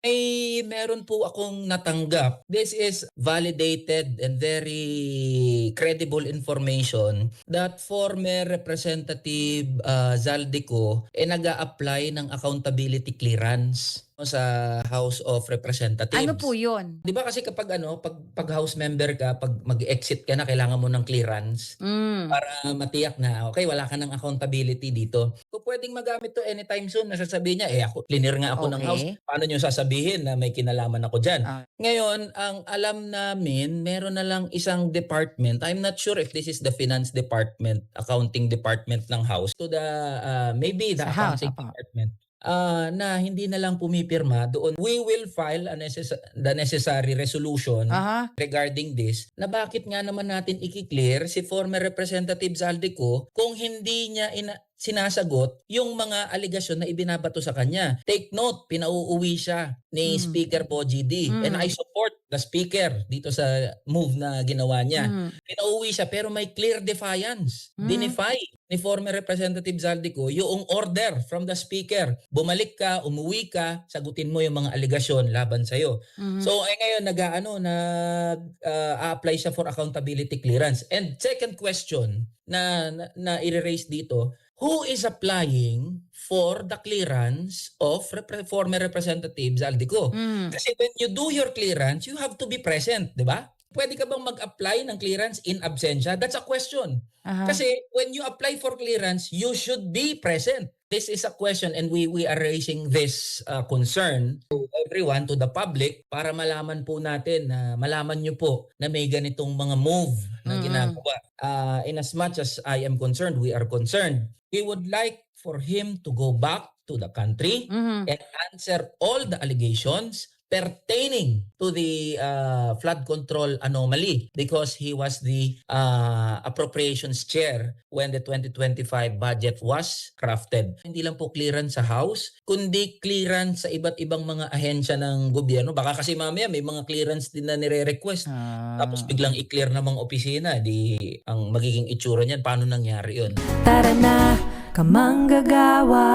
Ay meron po akong natanggap. This is validated and very credible information that former Representative uh, Zaldico eh nag apply ng accountability clearance sa House of Representatives. Ano po yun? 'Di ba kasi kapag ano, pag, pag house member ka, pag mag-exit ka na, kailangan mo ng clearance Mm. para matiyak na okay, wala ka ng accountability dito. Kung pwedeng magamit to anytime soon, nasasabihin niya, eh ako, cleaner nga ako ng house. Okay. Paano niyo sasabihin na may kinalaman ako dyan? Ah. Ngayon, ang alam namin, meron na lang isang department. I'm not sure if this is the finance department, accounting department ng house, to the, uh, maybe the Sa house, accounting opo. department. Ah, na hindi na lang pumipirma doon. We will file a necess- the necessary resolution Aha. regarding this na bakit nga naman natin i-clear si former Representative Zaldico kung hindi niya ina- sinasagot yung mga aligasyon na ibinabato sa kanya. Take note, pinauuwi siya ni Mm. Speaker Boji D. Mm. And I support the Speaker dito sa move na ginawa niya. Mm. Pinauwi siya pero may clear defiance. Mm. Dinefy ni former Representative Zaldico yung order from the Speaker. Bumalik ka, umuwi ka, sagutin mo yung mga aligasyon laban sa'yo. Mhm. So ay ngayon nag-aano nag uh, apply siya for accountability clearance. And second question na na, na i-raise dito, who is applying for the clearance of repre- former representative Zaldico? Mm. Kasi when you do your clearance, you have to be present, 'di ba? Pwede ka bang mag-apply ng clearance in absentia? That's a question. Aha. Kasi when you apply for clearance, you should be present. This is a question and we we are raising this uh, concern to everyone, to the public, para malaman po natin na malaman nyo po na may ganitong mga move na ginagawa. Uh, in as much as I am concerned, we are concerned. We would like for him to go back to the country Mhm. and answer all the allegations pertaining to the uh, flood control anomaly because he was the uh, appropriations chair when the 2025 budget was crafted. Hindi lang po clearance sa House, kundi clearance sa iba't ibang mga ahensya ng gobyerno. Baka kasi mamaya may mga clearance din na nire-request. Ah. Tapos biglang i-clear na mga opisina, di ang magiging itsura niyan, paano nangyari yun? Tara na, kamanggagawa.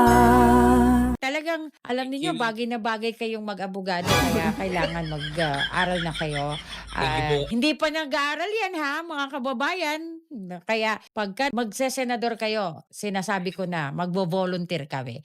Alam niyo bagay na bagay kayong mag-abogado kaya kailangan mag-aral na kayo. Ah, hindi pa nag-aaral yan ha mga kababayan. Kaya pagka magsesenador kayo, sinasabi ko na magbo-volunteer kami.